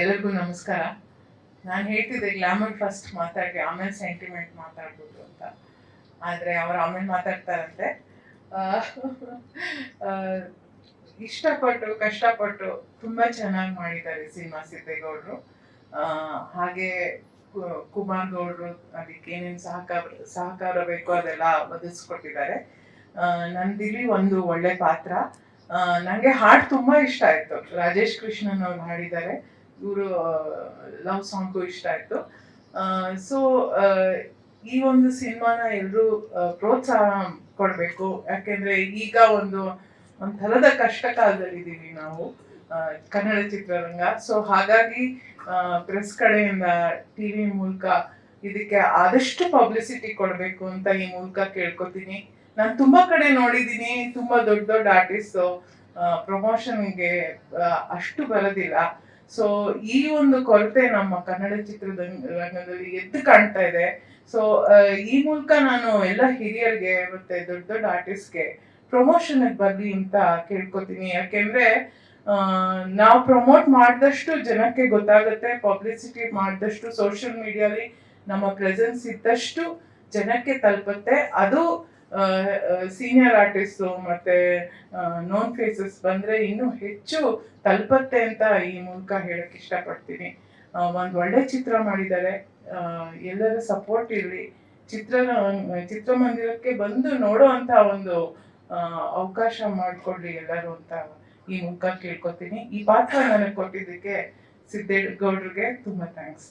ಎಲ್ಲರಿಗೂ ನಮಸ್ಕಾರ. ನಾನು ಹೇಳ್ತಿದ್ದೆ ಗ್ಲಾಮರ್ ಫಸ್ಟ್ ಮಾತಾಡಿ ಆಮೇಲೆ ಸೆಂಟಿಮೆಂಟ್ ಮಾತಾಡ್ಬೋದು ಅಂತ. ಆದರೆ ಅವ್ರು ಆಮೇಲೆ ಮಾತಾಡ್ತಾರಂತೆ. ಇಷ್ಟಪಟ್ಟು, ಕಷ್ಟಪಟ್ಟು ತುಂಬ ಚೆನ್ನಾಗಿ ಮಾಡಿದ್ದಾರೆ ಸಿನಿಮಾ ಸಿದ್ದೇಗೌಡರು. ಹಾಗೆ ಕುಮಾರ್ ಗೌಡ್ರು ಅದಕ್ಕೆ ಏನೇನು ಸಹಕಾರ ಸಹಕಾರ ಬೇಕೋ ಅದೆಲ್ಲ ಒದಗಿಸ್ಕೊಟ್ಟಿದ್ದಾರೆ. ನಂದಿಲಿ ಒಂದು ಒಳ್ಳೆ ಪಾತ್ರ. ನನಗೆ ನಂಗೆ ಹಾಡು ತುಂಬಾ ಇಷ್ಟ ಆಯ್ತು. ರಾಜೇಶ್ ಕೃಷ್ಣನ್ ಅವ್ರು ಹಾಡಿದ್ದಾರೆ. ಇವರು ಲವ್ ಸಾಂಗ್ ಇಷ್ಟ ಆಯ್ತು. ಸೊ ಈ ಒಂದು ಸಿನಿಮಾನ ಎಲ್ಲರೂ ಪ್ರೋತ್ಸಾಹ ಕೊಡಬೇಕು. ಯಾಕೆಂದ್ರೆ ಈಗ ಒಂದು ಒಂಥರದ ಕಷ್ಟ ಕಾಲದಲ್ಲಿದ್ದೀವಿ ನಾವು ಕನ್ನಡ ಚಿತ್ರರಂಗ. ಸೊ ಹಾಗಾಗಿ ಪ್ರೆಸ್ ಕಡೆಯಿಂದ ಟಿವಿ ಮೂಲಕ ಇದಕ್ಕೆ ಆದಷ್ಟು ಪಬ್ಲಿಸಿಟಿ ಕೊಡಬೇಕು ಅಂತ ಈ ಮೂಲಕ ಕೇಳ್ಕೊತೀನಿ. ನಾನು ತುಂಬಾ ಕಡೆ ನೋಡಿದೀನಿ ತುಂಬಾ ದೊಡ್ಡ ದೊಡ್ಡ ಆರ್ಟಿಸ್ಟ್ ಪ್ರಮೋಷನ್ಗೆ ಅಷ್ಟು ಬರೋದಿಲ್ಲ. ಸೊ ಈ ಒಂದು ಕೊರತೆ ನಮ್ಮ ಕನ್ನಡ ಚಿತ್ರದ ರಂಗದಲ್ಲಿ ಎದ್ದು ಕಾಣ್ತಾ ಇದೆ. ಸೊ ಈ ಮೂಲಕ ನಾನು ಎಲ್ಲ ಹಿರಿಯರಿಗೆ ಮತ್ತೆ ದೊಡ್ಡ ದೊಡ್ಡ ಆರ್ಟಿಸ್ಟ್ಗೆ ಪ್ರಮೋಷನ್ ಬರ್ಲಿ ಅಂತ ಕೇಳ್ಕೊತೀನಿ. ಯಾಕೆಂದ್ರೆ ನಾವು ಪ್ರಮೋಟ್ ಮಾಡಿದಷ್ಟು ಜನಕ್ಕೆ ಗೊತ್ತಾಗುತ್ತೆ ಪಬ್ಲಿಸಿಟಿ ಮಾಡಿದಷ್ಟು ಸೋಷಿಯಲ್ ಮೀಡಿಯಾಲಿ ನಮ್ಮ ಪ್ರೆಸೆನ್ಸ್ ಇದ್ದಷ್ಟು ಜನಕ್ಕೆ ತಲುಪುತ್ತೆ. ಅದು ಸೀನಿಯರ್ ಆರ್ಟಿಸ್ಟು ಮತ್ತೆ ನೋನ್ ಫೇಸಸ್ ಬಂದ್ರೆ ಇನ್ನೂ ಹೆಚ್ಚು ತಲುಪತ್ತೆ ಅಂತ ಈ ಮೂಲಕ ಹೇಳಕ್ ಇಷ್ಟಪಡ್ತೀನಿ. ಒಂದು ಒಳ್ಳೆ ಚಿತ್ರ ಮಾಡಿದ್ದಾರೆ. ಎಲ್ಲರ ಸಪೋರ್ಟ್ ಇರಲಿ. ಚಿತ್ರ ಚಿತ್ರಮಂದಿರಕ್ಕೆ ಬಂದು ನೋಡೋ ಅಂತ ಒಂದು ಅವಕಾಶ ಮಾಡಿಕೊಡ್ಲಿ ಎಲ್ಲರೂ ಅಂತ ಈ ಮೂಲಕ ಕೇಳ್ಕೊತೀನಿ. ಈ ಪಾತ್ರ ನನಗೆ ಕೊಟ್ಟಿದ್ದಕ್ಕೆ ಸಿದ್ದೇಗೌಡ್ರಿಗೆ ತುಂಬಾ ಥ್ಯಾಂಕ್ಸ್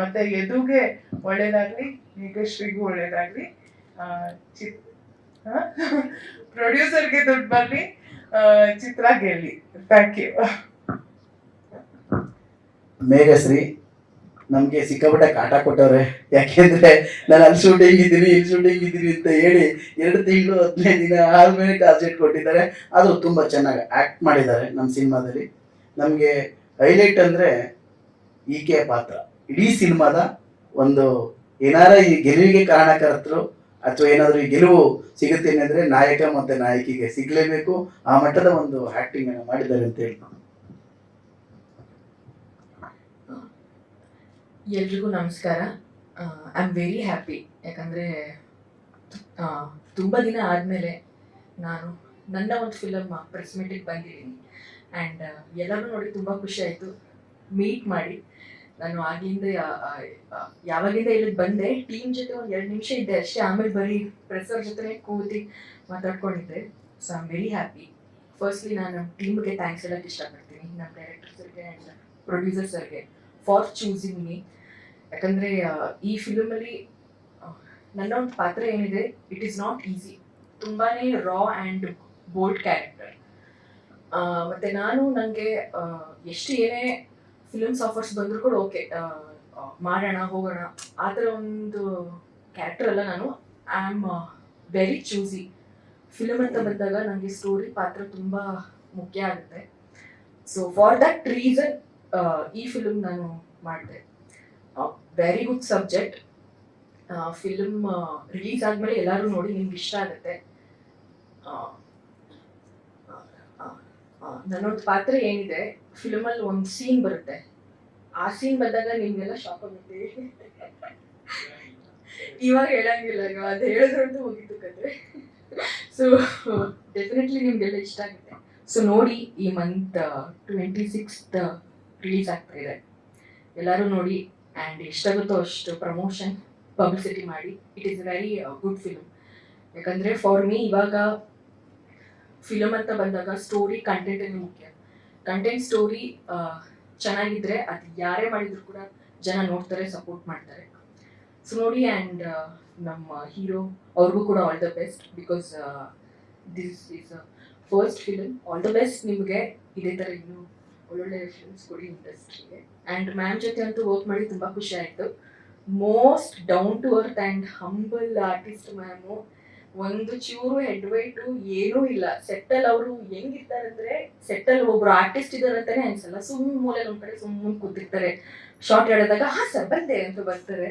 ಮತ್ತೆ ಎದುಗೆ ಒಳ್ಳೇದಾಗ್ಲಿ ಮೇಘಶ್ರೀಗೂ ಒಳ್ಳೇದಾಗ್ಲಿ. ಚಿತ್ ಪ್ರೊಡ್ಯೂಸರ್ಗೆ ದುಡ್ಡು ಬರ್ಲಿ. ಚಿತ್ರ ಗೆಲ್ಲಿ ಥ್ಯಾಂಕ್ ಯು ಮೇಘಶ್ರೀ ನಮಗೆ ಸಿಕ್ಕಾಪಟ್ಟೆ ಕಾಟ ಕೊಟ್ಟವ್ರೆ. ಯಾಕೆಂದ್ರೆ ನಾನು ಅಲ್ಲಿ ಶೂಟಿಂಗ್ ಇದ್ದೀನಿ, ಇಲ್ಲಿ ಶೂಟಿಂಗ್ ಇದ್ದೀನಿ ಅಂತ ಹೇಳಿ ಎರಡು ತಿಂಗಳು, ಹದಿನೈದು ದಿನ ಆದ್ಮೇಲೆ ಟಾರ್ಜೆಟ್ ಕೊಟ್ಟಿದ್ದಾರೆ. ಆದರೂ ತುಂಬ ಚೆನ್ನಾಗಿ ಆ್ಯಕ್ಟ್ ಮಾಡಿದ್ದಾರೆ ನಮ್ಮ ಸಿನಿಮಾದಲ್ಲಿ. ನಮಗೆ ಹೈಲೈಟ್ ಅಂದರೆ ಈಕೆ ಪಾತ್ರ. ಇಡೀ ಸಿನಿಮಾದ ಒಂದು ಏನಾರ ಈ ಗೆಲುವಿಗೆ ಕಾರಣಕರ್ತರು ಅಥವಾ ಏನಾದರೂ ಗೆಲುವು ಸಿಗುತ್ತೆ ಅಂದರೆ ನಾಯಕ ಮತ್ತು ನಾಯಕಿಗೆ ಸಿಗಲೇಬೇಕು. ಆ ಮಟ್ಟದ ಒಂದು ಆಕ್ಟಿಂಗ್ ಅನ್ನು ಮಾಡಿದ್ದಾರೆ ಅಂತ ಹೇಳಿ ಎಲ್ರಿಗೂ ನಮಸ್ಕಾರ. ಐ ಆಮ್ ವೆರಿ ಹ್ಯಾಪಿ ಯಾಕಂದ್ರೆ ತುಂಬ ದಿನ ಆದಮೇಲೆ ನಾನು ನನ್ನ ಒಂದು ಫಿಲಮ್ ಪ್ರೆಸ್ ಮೀಟಿಗೆ ಬಂದಿದ್ದೀನಿ. ಆ್ಯಂಡ್ ಎಲ್ಲರೂ ನೋಡಿ ತುಂಬ ಖುಷಿ ಆಯಿತು. ಮೀಟ್ ಮಾಡಿ. ನಾನು ಆಗಿಂದ ಯಾವಾಗಿಂದ ಇಲ್ಲಿ ಬಂದೆ ಟೀಮ್ ಜೊತೆ ಒಂದು ಎರಡು ನಿಮಿಷ ಇದ್ದೆ ಅಷ್ಟೇ. ಆಮೇಲೆ ಬರೀ ಪ್ರೆಸರ್ ಜೊತೆ ಕೂತಿ ಮಾತಾಡ್ಕೊಂಡಿದ್ದೆ. So I am very happy firstly ನಾನು ಟೀಮ್ಗೆ ಥ್ಯಾಂಕ್ಸ್ ಹೇಳಕ್ಕೆ ಇಷ್ಟಪಡ್ತೀನಿ. ನಮ್ಮ ಡೈರೆಕ್ಟರ್ ಸರ್ಗೆ ಆ್ಯಂಡ್ ಪ್ರೊಡ್ಯೂಸರ್ ಸರ್ಗೆ ಫಾರ್ ಚೂಸಿಂಗ್ ಮೀ ಯಾಕಂದರೆ ಈ ಫಿಲಮಲ್ಲಿ ನನ್ನ ಒಂದು ಪಾತ್ರ ಏನಿದೆ ಇಟ್ ಈಸ್ ನಾಟ್ ಈಸಿ ತುಂಬಾ ರಾ ಆ್ಯಂಡ್ ಬೋಲ್ಡ್ ಕ್ಯಾರೆಕ್ಟರ್ ಮತ್ತು ನಾನು ನನಗೆ ಎಷ್ಟು ಏನೇ ಫಿಲ್ಮ್ಸ್ ಆಫರ್ಸ್ ಬಂದರೂ ಕೂಡ ಓಕೆ ಮಾಡೋಣ, ಹೋಗೋಣ. ಆ ಥರ ಒಂದು ಕ್ಯಾರೆಕ್ಟರ್ ಅಲ್ಲ ನಾನು. I am very choosy film ಅಂತ ಬಂದಾಗ ನನಗೆ ಸ್ಟೋರಿ ಪಾತ್ರ ತುಂಬ ಮುಖ್ಯ ಆಗುತ್ತೆ. ಸೊ ಫಾರ್ ದಟ್ ರೀಸನ್ ಈ ಫಿಲಮ್ ನಾನು ಮಾಡಿದೆ. Very good subject film release ಆದಮೇಲೆ ಎಲ್ಲರೂ ನೋಡಿ ನಿಮ್ಗೆ ಇಷ್ಟ ಆಗುತ್ತೆ. ನನ್ನೊಂದು ಪಾತ್ರ ಏನಿದೆ ಫಿಲ್ಮಲ್ಲಿ ಒಂದು ಸೀನ್ ಬರುತ್ತೆ. ಆ ಸೀನ್ ಬಂದಾಗ ನಿಮ್ಗೆಲ್ಲ ಶಾಕ್ ಆಗುತ್ತೆ. ಇವಾಗ ಹೇಳಂಗಿಲ್ಲ ಇವಾಗ ಅದು ಹೇಳಿದ್ರಂತೂ ಹೋಗಿದ್ದು ಕತೆ ಸೊ ಡೆಫಿನೆಟ್ಲಿ ನಿಮ್ಗೆಲ್ಲ ಇಷ್ಟ ಆಗುತ್ತೆ. ಸೊ ನೋಡಿ ಈ ಮಂತ್ ಟ್ವೆಂಟಿ ಸಿಕ್ಸ್ತ್ ರಿಲೀಸ್ ಆಗ್ತಾ ಇದೆ. ಎಲ್ಲರೂ ನೋಡಿ ಆ್ಯಂಡ್ ಎಷ್ಟಾಗುತ್ತೋ ಅಷ್ಟು ಪ್ರಮೋಷನ್ ಪಬ್ಲಿಸಿಟಿ ಮಾಡಿ. It is very good film ಯಾಕಂದರೆ ಫಾರ್ ಮೀ ಇವಾಗ ಫಿಲಮ್ ಅಂತ ಬಂದಾಗ ಸ್ಟೋರಿ ಕಂಟೆಂಟೇ ಮುಖ್ಯ. ಕಂಟೆಂಟ್ ಸ್ಟೋರಿ ಚೆನ್ನಾಗಿದ್ರೆ ಅದು ಯಾರೇ ಮಾಡಿದ್ರು ಕೂಡ ಜನ ನೋಡ್ತಾರೆ ಸಪೋರ್ಟ್ ಮಾಡ್ತಾರೆ. ಸೊ ನೋಡಿ ಆ್ಯಂಡ್ ನಮ್ಮ ಹೀರೋ ಅವ್ರಿಗೂ ಕೂಡ all the best because this is first film all the best ನಿಮಗೆ. ಇದೇ ಥರ ಇನ್ನೂ ಒಳ್ಳೊಳ್ಳೆ ಫಿಲ್ಮ್ಸ್ ಕೊಡಿ ಇಂಡಸ್ಟ್ರಿಗೆ ಆ್ಯಂಡ್ ಮ್ಯಾಮ್ ಜೊತೆ ಅಂತೂ ವರ್ಕ್ ಮಾಡಿ ತುಂಬ ಖುಷಿ ಆಯಿತು. Most down to earth and humble artist ma'am ಒಂದು ಚೂರು ಹೆಡ್ ವೈಟು ಏನೂ ಇಲ್ಲ. ಸೆಟ್ಟಲ್ ಅವರು ಹೆಂಗಿರ್ತಾರೆ ಅಂದ್ರೆ ಸೆಟ್ಟಲ್ ಒಬ್ರು ಆರ್ಟಿಸ್ಟ್ ಇದಾರಂತಾನೆ ಅನ್ಸಲ್ಲ. ಸುಮ್ಮನೆ ಮೂಲೆ ಕಡೆ ಸುಮ್ಮನೆ ಕೂತಿರ್ತಾರೆ. ಶಾರ್ಟ್ ಹೇಳಿದಾಗ ಹಾ ಸರ್ ಬಂದೆ ಅಂತ ಬರ್ತಾರೆ.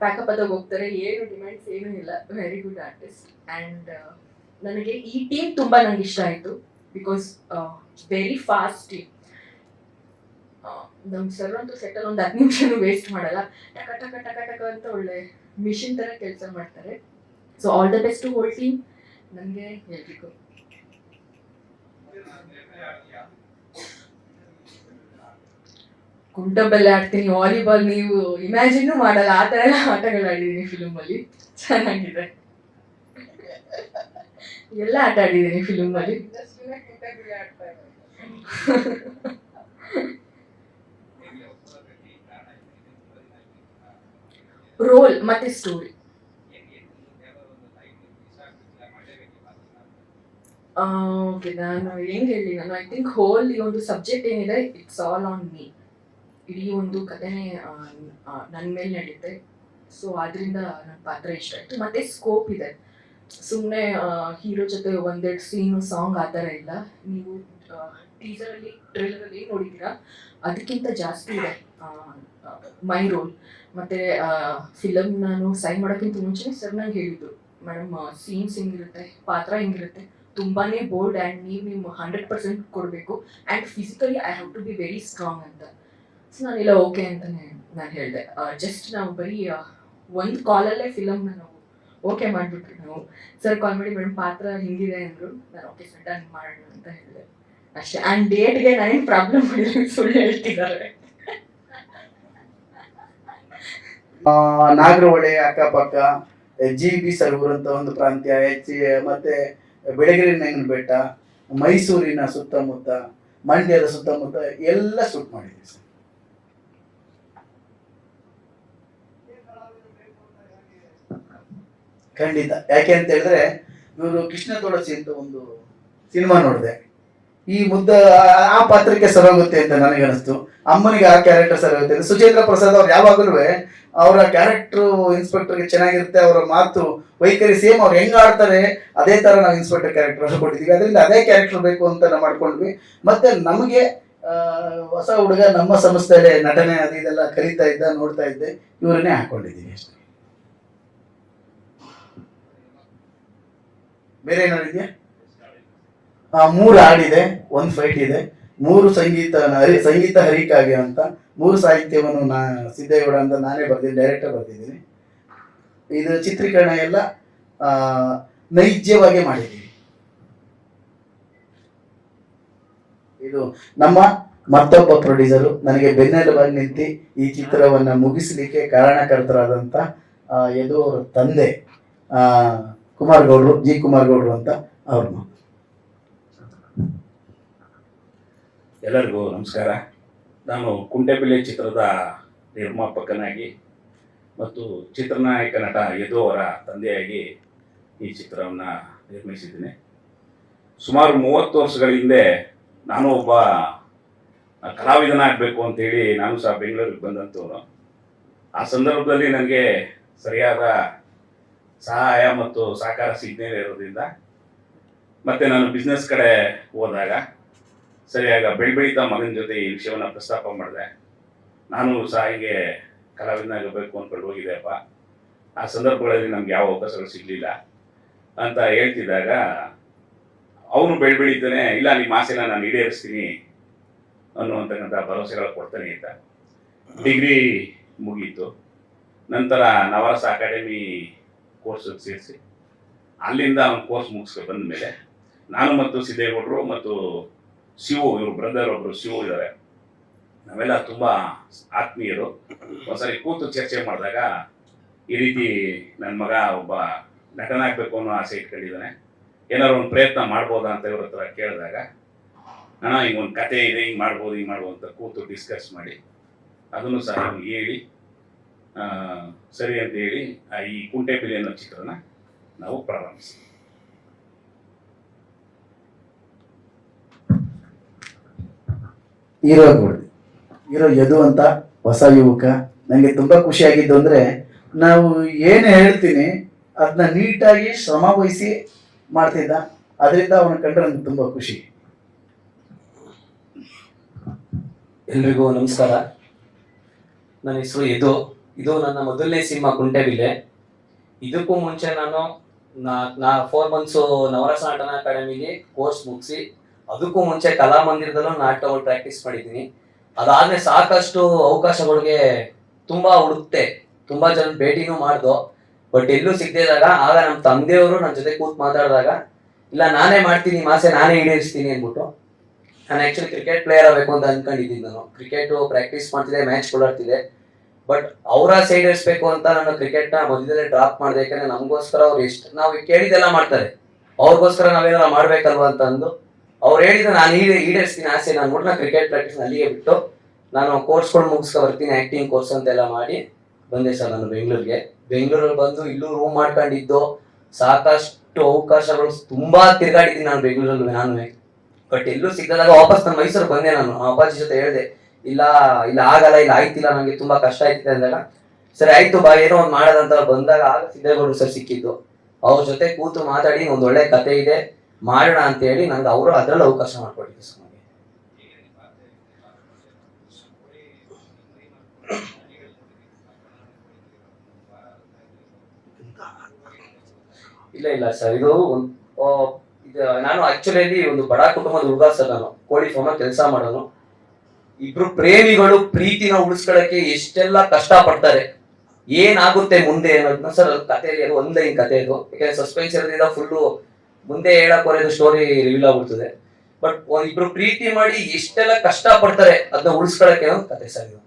ಪ್ಯಾಕಪ್ ಅದಾಗ ಹೋಗ್ತಾರೆ. ಏನು ಡಿಮ್ಯಾಂಡ್ಸ್ ಏನೂ ಇಲ್ಲ. ವೆರಿ ಗುಡ್ ಆರ್ಟಿಸ್ಟ್ ಆ್ಯಂಡ್ ನನಗೆ ಈ ಟೀಮ್ ತುಂಬಾ ನಂಗೆ ಇಷ್ಟ ಆಯಿತು. ಬಿಕಾಸ್ ವೆರಿ ಫಾಸ್ಟ್ ಟೀಮ್ ನಮ್ಮ ಸರ್ ಅಂತೂ ಸೆಟಲ್ ಒಂದು ಹತ್ತು ನಿಮಿಷನೂ ವೇಸ್ಟ್ ಮಾಡಲ್ಲ. ಟಕ ಟಕ ಟಕ ಟಕ ಅಂತ ಒಳ್ಳೆ ಮಿಷಿನ್ ಥರ ಕೆಲಸ ಮಾಡ್ತಾರೆ. So all the best whole team ನನಗೆ ಎಲ್ರಿಗೂ ಕುಂಟಬಲ್ಲೆ ಆಡ್ತೀನಿ ವಾಲಿಬಾಲ್ ನೀವು ಇಮ್ಯಾಜಿನ್ ಮಾಡಲ್ಲ ಆ ಥರ ಎಲ್ಲ ಆಟಗಳು ಆಡಿದ್ದೀನಿ ಫಿಲ್ಮಲ್ಲಿ ಚೆನ್ನಾಗಿದೆ. ಎಲ್ಲ ಆಟ ಆಡಿದ್ದೀನಿ ಫಿಲ್ಮಲ್ಲಿ ರೋಲ್ ಮತ್ತೆ ಸ್ಟೋರಿ ಓಕೆ ನಾನು ಏನು ಹೇಳಿ ನಾನು ಐ ಥಿಂಕ್ ಹೋಲ್ ಈ ಒಂದು ಸಬ್ಜೆಕ್ಟ್ ಏನಿದೆ ಇಟ್ಸ್ ಆಲ್ ಆನ್ ಮೀ ಇಡೀ ಒಂದು ಕಥೆನೇ ನನ್ನ ಮೇಲೆ ನಡೆಯುತ್ತೆ ಸೊ ಅದರಿಂದ ನನ್ನ ಪಾತ್ರ ಇಷ್ಟ ಆಯಿತು. ಮತ್ತೆ ಸ್ಕೋಪ್ ಇದೆ. ಸುಮ್ಮನೆ ಹೀರೋ ಜೊತೆ ಒಂದೆರಡು ಸೀನು ಸಾಂಗ್ ಆ ಥರ ಇಲ್ಲ. ನೀವು ಟೀಸರಲ್ಲಿ ಟ್ರೇಲರಲ್ಲಿ ಏನು ನೋಡಿದ್ದೀರಾ? ಅದಕ್ಕಿಂತ ಜಾಸ್ತಿ ಇದೆ ಮೈ ರೋಲ್ ಮತ್ತು ಫಿಲಮ್ ನಾನು ಸೈನ್ ಮಾಡೋಕ್ಕಿಂತ ಮುಂಚೆ ಸರ್ ನಂಗೆ ಹೇಳಿದ್ರು ಮೇಡಮ್ ಸೀನ್ಸ್ ಹೆಂಗಿರುತ್ತೆ? ಪಾತ್ರ ಹಿಂಗಿರುತ್ತೆ? ತುಂಬಾನೇ ಬೋಲ್ಡ್ ಆ್ಯಂಡ್ ನೀವು ನಿಮ್ಮ ಹಂಡ್ರೆಡ್ ಪರ್ಸೆಂಟ್ ಕೊಡಬೇಕು. And physically I have to be very strong ಅಂತ. ಸೊ ನಾನೆಲ್ಲ ಓಕೆ ಅಂತಲೇ ನಾನು ಹೇಳಿದೆ. ಜಸ್ಟ್ ನಾವು ಬರೀ ಒಂದು ಕಾಲಲ್ಲೇ ಫಿಲಮ್ ನಾವು ಓಕೆ ಮಾಡಿಬಿಟ್ರಿ ನಾವು. ಸರ್ ಕಾಲ್ ಮಾಡಿ ಮೇಡಮ್ ಪಾತ್ರ ಹಿಂಗಿದೆ ಅಂದರು. ನಾನು ಓಕೆ ಸರ್ ಡನ್ ಮಾಡೋಣ ಅಂತ ಹೇಳಿದೆ. ಅಷ್ಟೇ. ಆ್ಯಂಡ್ ಡೇಟ್ಗೆ ನಾನೇನು ಪ್ರಾಬ್ಲಮ್ ಮಾಡಿಲ್ಲ ಸುಳ್ಳು ಹೇಳ್ತಿದ್ದಾರೆ. ನಾಗರಹೊಳೆ, ಅಕ್ಕಪಕ್ಕ ಜಿ ಬಿ ಸರ್ಗೂರ್ ಅಂತ ಒಂದು ಪ್ರಾಂತ್ಯ ಹೆಚ್ಚಿ ಮತ್ತೆ ಬೆಳಗಿರಿ ನಂಗನ ಬೆಟ್ಟ, ಮೈಸೂರಿನ ಸುತ್ತಮುತ್ತ, ಮಂಡ್ಯದ ಸುತ್ತಮುತ್ತ ಎಲ್ಲ ಶೂಟ್ ಮಾಡಿದ್ದೀವಿ ಸರ್. ಖಂಡಿತ. ಯಾಕೆ ಅಂತ ಹೇಳಿದ್ರೆ, ಇವರು ಕೃಷ್ಣ ತುಳಸಿ ಅಂತ ಒಂದು ಸಿನಿಮಾ ನೋಡಿದೆ. ಈ ಮುದ್ದ, ಆ- ಪಾತ್ರಕ್ಕೆ ಸರೋಗುತ್ತೆ ಅಂತ ನನಗೆ ಅನಿಸ್ತು ಅಮ್ಮನಿಗೆ ಆ ಕ್ಯಾರೆಕ್ಟರ್ ಸರ್ ಇರುತ್ತೆ. ಸುಚೇಂದ್ರ ಪ್ರಸಾದ್ ಅವ್ರು ಯಾವಾಗಲೂ ಅವರ ಕ್ಯಾರೆಕ್ಟರ್ ಇನ್ಸ್ಪೆಕ್ಟರ್ಗೆ ಚೆನ್ನಾಗಿರುತ್ತೆ ಅವರ ಮಾತು ವೈಖರಿ ಸೇಮ್ ಅವ್ರು ಹೆಂಗ್ ಆಡ್ತಾರೆ ಅದೇ ತರ ನಾವು ಇನ್ಸ್ಪೆಕ್ಟರ್ ಕ್ಯಾರೆಕ್ಟರ್ ಕೊಟ್ಟಿದ್ದೀವಿ. ಅದರಿಂದ ಅದೇ ಕ್ಯಾರೆಕ್ಟರ್ ಬೇಕು ಅಂತ ನಾವು ಮಾಡ್ಕೊಂಡ್ವಿ. ಮತ್ತೆ ನಮಗೆ ಹೊಸ ಹುಡುಗ ನಮ್ಮ ಸಂಸ್ಥೆಯಲ್ಲಿ ನಟನೆ ಅದು ಇದೆಲ್ಲ ಕಲಿತಾ ಇದ್ದ ನೋಡ್ತಾ ಇದ್ದೆ ಇವರನ್ನೇ ಹಾಕೊಂಡಿದ್ದೀವಿ ಅಷ್ಟೇ. ಬೇರೆ ಆ, ಮೂರು ಹಾಡಿದೆ ಒಂದು ಫೈಟ್ ಇದೆ. ಮೂರು ಸಂಗೀತ, ಹರಿ, ಸಂಗೀತ ಹರಿಕಾಗೆ ಅಂತ ಮೂರು ಸಾಹಿತ್ಯವನ್ನು ನಾ, ಸಿದ್ದೇಗೌಡ ಅಂತ ನಾನೇ ಬರ್ದಿದ್ದೀನಿ ಡೈರೆಕ್ಟರ್ ಬರ್ದಿದ್ದೀನಿ. ಇದು ಚಿತ್ರೀಕರಣ ಎಲ್ಲ ನೈಜವಾಗಿ ಮಾಡಿದ್ದೀವಿ ಇದು ನಮ್ಮ ಮತ್ತೊಬ್ಬ ಪ್ರೊಡ್ಯೂಸರು ನನಗೆ ಬೆನ್ನೆಲುಬಾಗಿ ನಿಂತು ಈ ಚಿತ್ರವನ್ನ ಮುಗಿಸಲಿಕ್ಕೆ ಕಾರಣಕರ್ತರಾದಂತ ಯದು ಅವರ ತಂದೆ ಕುಮಾರ್ ಗೌಡ್ರು ಜಿ. ಕುಮಾರ್ ಗೌಡ್ರು ಅಂತ ಅವ್ರನ್ನು ಎಲ್ಲರಿಗೂ ನಮಸ್ಕಾರ. ನಾನು ಕುಂಟೆಬಿಲ್ಲೆ ಚಿತ್ರದ ನಿರ್ಮಾಪಕನಾಗಿ ಮತ್ತು ಚಿತ್ರನಾಯಕ ನಟ ಯದು ಅವರ ತಂದೆಯಾಗಿ ಈ ಚಿತ್ರವನ್ನು ನಿರ್ಮಿಸಿದ್ದೀನಿ. ಸುಮಾರು ಮೂವತ್ತು ವರ್ಷಗಳ ಹಿಂದೆ ನಾನು ಒಬ್ಬ ಕಲಾವಿದನಾಗಬೇಕು ಅಂತೇಳಿ ನಾನು ಸಹ ಬೆಂಗಳೂರಿಗೆ ಬಂದಂಥವನು ಆ ಸಂದರ್ಭದಲ್ಲಿ ನನಗೆ ಸರಿಯಾದ ಸಹಾಯ ಮತ್ತು ಸಹಕಾರ ಸಿಗ್ನೇ ಇರೋದ್ರಿಂದ ಮತ್ತೆ ನಾನು ಬಿಸ್ನೆಸ್ ಕಡೆ ಹೋದಾಗ ಸರಿಯಾಗ ಬೆಳಿ ಬೆಳೀತಾ ಮಗನ ಜೊತೆ ಈ ವಿಷಯವನ್ನ ಪ್ರಸ್ತಾಪ ಮಾಡಿದೆ. ನಾನು ಸಹ ಹೀಗೆ ಕಲಾವಿದನಾಗಬೇಕು ಅಂದ್ಕೊಂಡು ಹೋಗಿದ್ದೆಪ್ಪ. ಆ ಸಂದರ್ಭಗಳಲ್ಲಿ ನಮ್ಗೆ ಯಾವ ಅವಕಾಶಗಳು ಸಿಗಲಿಲ್ಲ. ಅಂತ ಹೇಳ್ತಿದ್ದಾಗ, ಅವನು ಬೆಳಿ ಬೆಳೀತಾನೆ ಇಲ್ಲ ನಿಮ್ಮ ಆಸೆನ ನಾನು ಈಡೇರಿಸ್ತೀನಿ ಅನ್ನುವಂತಕ್ಕಂಥ ಭರವಸೆಗಳು ಕೊಡ್ತಾನೆ ಅಂತ. ಡಿಗ್ರಿ ಮುಗೀತು. ನಂತರ ನವರಸ ಅಕಾಡೆಮಿ ಕೋರ್ಸಿಗೆ ಸೇರಿಸಿ. ಅಲ್ಲಿಂದ ಅವನು ಕೋರ್ಸ್ ಮುಗಿಸ್ಕೊ ಬಂದ ಮೇಲೆ ನಾನು ಮತ್ತು ಸಿದ್ದೇಗೌಡರು ಮತ್ತು ಶಿವು, ಇವ್ರ ಬ್ರದರ್ ಒಬ್ರು ಶಿವು ಇದ್ದಾರೆ ನಾವೆಲ್ಲ ತುಂಬಾ ಆತ್ಮೀಯರು. ಒಂದ್ಸರಿ ಕೂತು ಚರ್ಚೆ ಮಾಡಿದಾಗ ಈ ರೀತಿ ನನ್ನ ಮಗ ಒಬ್ಬ ನಟನಾಗಬೇಕು ಅನ್ನೋ ಆಸೆ ಇಟ್ಕೊಂಡಿದ್ದಾನೆ. ಏನಾದ್ರು ಒಂದು ಪ್ರಯತ್ನ ಮಾಡ್ಬೋದಾ ಅಂತ ಇವ್ರ ಹತ್ರ ಕೇಳಿದಾಗ ನಾನು ಹಿಂಗೆ ಒಂದು ಕತೆ ಇದೆ, ಹಿಂಗೆ ಮಾಡ್ಬೋದು ಹಿಂಗೆ ಮಾಡ್ಬೋದು ಅಂತ ಕೂತು ಡಿಸ್ಕಸ್ ಮಾಡಿ. ಅದನ್ನು ಸಹ ಹೇಳಿ ಸರಿ ಅಂತ ಹೇಳಿ ಈ ಕುಂಟೆಪಿಲಿ ಅನ್ನೋ ಚಿತ್ರನ ನಾವು ಪ್ರಾರಂಭಿಸಿ ಹೀರೋ ಕೂಡ ಹೀರೋ ಯದು ಅಂತ ಹೊಸ ಯುವಕ. ನನಗೆ ತುಂಬ ಖುಷಿಯಾಗಿದ್ದು ಅಂದರೆ ನಾವು ಏನು ಹೇಳ್ತೀನಿ ಅದನ್ನ ನೀಟಾಗಿ ಶ್ರಮ ವಹಿಸಿ ಮಾಡ್ತಿದ್ದ. ಅದರಿಂದ ಅವನ ಕಂಡ್ರೆ ನನಗೆ ತುಂಬ ಖುಷಿ. ಎಲ್ರಿಗೂ ನಮಸ್ಕಾರ. ನನ್ನ ಹೆಸರು ಇದು ಇದು ನನ್ನ ಮೊದಲನೇ ಸಿನಿಮಾ ಕುಂಟೆಬಿಲೆ ಇದಕ್ಕೂ ಮುಂಚೆ ನಾನು ನಾ ಫೋರ್ ಮಂತ್ಸು ನವರಸ ನಟನ ಅಕಾಡೆಮಿಗೆ ಕೋರ್ಸ್ ಮುಗಿಸಿ ಅದಕ್ಕೂ ಮುಂಚೆ ಕಲಾಮಂದಿರದಲ್ಲೂ ನಾಟಕಗಳು ಪ್ರಾಕ್ಟೀಸ್ ಮಾಡಿದ್ದೀನಿ. ಅದಾದ್ರೆ ಸಾಕಷ್ಟು ಅವಕಾಶಗಳಿಗೆ ತುಂಬಾ ಹುಡುಕ್ತೆ. ತುಂಬಾ ಜನ ಭೇಟಿನೂ ಮಾಡ್ದು. ಬಟ್ ಎಲ್ಲೂ ಸಿಗ್ದಿದಾಗ ಆಗ ನಮ್ಮ ತಂದೆಯವರು ನನ್ನ ಜೊತೆ ಕೂತ್ ಮಾತಾಡಿದಾಗ, ಇಲ್ಲ, ನಾನೇ ಮಾಡ್ತೀನಿ, ಮಾಸೆ ನಾನೇ ಈಡೇರಿಸ್ತೀನಿ ಅಂದ್ಬಿಟ್ಟು, ನಾನು ಆ್ಯಕ್ಚುಲಿ ಕ್ರಿಕೆಟ್ ಪ್ಲೇಯರ್ ಆಗಬೇಕು ಅಂತ ಅನ್ಕೊಂಡಿದ್ದೀನಿ ನಾನು. ಕ್ರಿಕೆಟ್ ಪ್ರಾಕ್ಟೀಸ್ ಮಾಡ್ತಿದ್ದೆ ಮ್ಯಾಚ್ ಕೊಡಾಡ್ತಿದ್ದೆ ಬಟ್ ಅವರ ಸೈಡ್ ಇರಿಸ್ಬೇಕು ಅಂತ ನಾನು ಕ್ರಿಕೆಟ್ನ ಮಧ್ಯದಲ್ಲೇ ಡ್ರಾಪ್ ಮಾಡಿದೆ, ಯಾಕಂದ್ರೆ ನಮಗೋಸ್ಕರ ಅವ್ರು ಎಷ್ಟು ನಾವು ಕೇಳಿದೆಲ್ಲ ಮಾಡ್ತಾರೆ. ಅವ್ರಿಗೋಸ್ಕರ ನಾವೇನಾರ ಮಾಡ್ಬೇಕಲ್ವಾ ಅಂತ ಅಂದು ಅವ್ರು ಹೇಳಿದ್ರು, ನಾನು ಈಡೇ ಈಡೇರಿಸ್ತೀನಿ, ಆಸೆ, ನಾನು ನೋಡಿನ ಕ್ರಿಕೆಟ್ ಪ್ರಾಕ್ಟೀಸ್ ಅಲ್ಲಿಗೆ ಬಿಟ್ಟು, ನಾನು ಕೋರ್ಸ್ಗಳು ಮುಗಿಸ್ಕೊ ಬರ್ತೀನಿ ಆಕ್ಟಿಂಗ್ ಕೋರ್ಸ್ ಅಂತೆಲ್ಲ ಮಾಡಿ ಬಂದೆ ಸರ್ ನಾನು ಬೆಂಗಳೂರಿಗೆ. ಬೆಂಗಳೂರಲ್ಲಿ ಬಂದು ಇಲ್ಲೂ ರೂಮ್ ಮಾಡ್ಕೊಂಡಿದ್ದು, ಸಾಕಷ್ಟು ಅವಕಾಶಗಳು ತುಂಬಾ ತಿರ್ಗಾಡಿದ್ದೀನಿ ನಾನು ಬೆಂಗಳೂರಲ್ಲಿ ನಾನು ಬಟ್ ಎಲ್ಲೂ ಸಿಗದಾಗ ವಾಪಸ್ ನಾನು ಮೈಸೂರು ಬಂದೆ ನಾನು. ಅಪ್ಪಾಜಿ ಜೊತೆ ಹೇಳಿದೆ, ಇಲ್ಲ ಇಲ್ಲ, ಆಗಲ್ಲ, ಇಲ್ಲ, ಆಯ್ತಿಲ್ಲ ನನಗೆ ತುಂಬಾ ಕಷ್ಟ ಆಯ್ತಿದೆ ಅಂದಾಗ, ಸರಿ, ಆಯ್ತು, ಬಾ, ಏನೋ ಒಂದು ಮಾಡೋದಂತ ಬಂದಾಗ ಆಗ ಸಿದ್ದೇಗೌಡರು ಸರ್ ಸಿಕ್ಕಿದ್ದು. ಅವ್ರ ಜೊತೆ ಕೂತು ಮಾತಾಡಿ, ಒಂದು ಒಳ್ಳೆ ಕತೆ ಇದೆ. ಮಾಡೋಣ ಅಂತ ಹೇಳಿ ನಂಗೆ ಅವರು ಅದ್ರಲ್ಲಿ ಅವಕಾಶ ಮಾಡ್ಕೊಟ್ಟಿದ್ರು ಸ್ವಾಮಿ ಇಲ್ಲ ಇಲ್ಲ ಸರ್, ಇದು ಒಂದು ನಾನು ಆಕ್ಚುಲಿ ಒಂದು ಬಡ ಕುಟುಂಬದ ಹುಡುಗ ಸರ್ ನಾನು. ಕೋಳಿ ಫಾರ್ಮ್ ಕೆಲಸ ಮಾಡೋನು. ಇಬ್ರು ಪ್ರೇಮಿಗಳು ಪ್ರೀತಿನ ಉಳಿಸ್ಕೊಳಕ್ಕೆ ಎಷ್ಟೆಲ್ಲ ಕಷ್ಟ ಪಡ್ತಾರೆ ಏನಾಗುತ್ತೆ ಮುಂದೆ ಅನ್ನೋದನ್ನ ಸರ್ ಕಥೆ ಒಂದ್ ಲೈನ್ ಕತೆ ಇದು. ಯಾಕಂದ್ರೆ ಸಸ್ಪೆನ್ಸ್ ಇರೋದ್ರಿಂದ ಫುಲ್ಲು ಮುಂದೆ ಹೇಳಕ್ ಹೊರದು ಸ್ಟೋರಿ ರಿವೀಲ್ ಆಗ್ಬಿಡ್ತದೆ. ಬಟ್ ಇಬ್ರು ಪ್ರೀತಿ ಮಾಡಿ ಎಷ್ಟೆಲ್ಲ ಕಷ್ಟ ಪಡ್ತಾರೆ ಅದನ್ನ ಉಳಿಸ್ಕೊಳಕ್ಕೆ ಕತೆ ಸರ್ ಇದು.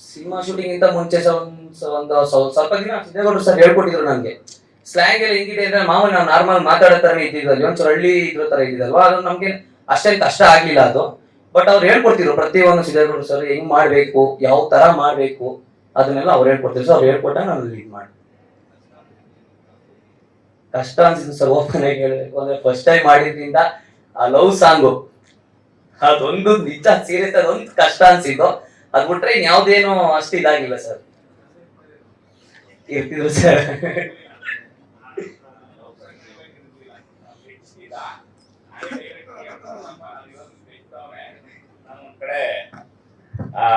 ಸಿನಿಮಾ ಶೂಟಿಂಗ್ ಇಂತ ಮುಂಚೆ ಒಂದ್ ಸ್ವಲ್ಪ ದಿನ ಸಿದ್ದೇಗೌಡರು ಸರ್ ಹೇಳ್ಕೊಟ್ಟಿದ್ರು ನನಗೆ ಸ್ಲ್ಯಾಂಗ್ ಎಲ್ಲ ಹೆಂಗಿದೆ ಅಂದ್ರೆ ಮಾಮೂಲಿ ನಾವು ನಾರ್ಮಲ್ ಮಾತಾಡೋ ತರ ಇದ್ದಿದ್ದಲ್ಲಿ ಒಂಚೂರು ಹಳ್ಳಿ ಇದ್ರ ತರ ಇದ್ದಿದ್ದಲ್ವಾ ಅದು ನಮ್ಗೆ ಅಷ್ಟೇ ಕಷ್ಟ ಆಗ್ಲಿಲ್ಲ ಅದು. ಬಟ್ ಅವ್ರು ಹೇಳ್ಕೊಡ್ತಿದ್ರು ಪ್ರತಿಯೊಂದು ಸಿದ್ದೇಗೌಡರು ಸರ್, ಹೆಂಗ್ ಮಾಡ್ಬೇಕು, ಯಾವ ತರ ಮಾಡ್ಬೇಕು. ಅದನ್ನೆಲ್ಲ ಅವ್ರು ಹೇಳ್ಕೊಡ್ತೀವಿ ಸೊ ಅವ್ರು ಹೇಳ್ಕೊಟ್ಟಾಗ ನಾನು ಲೀಡ್ ಮಾಡಿ ಕಷ್ಟ ಅನ್ಸಿತ್ತು ಸರ್ ಓಪನ್ ಆಗಿ ಹೇಳಬೇಕು ಅಂದ್ರೆ ಫಸ್ಟ್ ಟೈಮ್ ಮಾಡಿದ್ರಿಂದ ಆ ಲವ್ ಸಾಂಗು ಅದೊಂದು ನಿಜ ಸೀರಿಯಸ್ ಅದೊಂದು ಕಷ್ಟ ಅನ್ಸಿದ್ದು. ಅದ್ ಬಿಟ್ರೆ ಇನ್ಯಾವ್ದೇನು ಅಷ್ಟು ಇದಾಗಿಲ್ಲ ಸರ್. ಇರ್ತಿದ್ರು ಸರ್.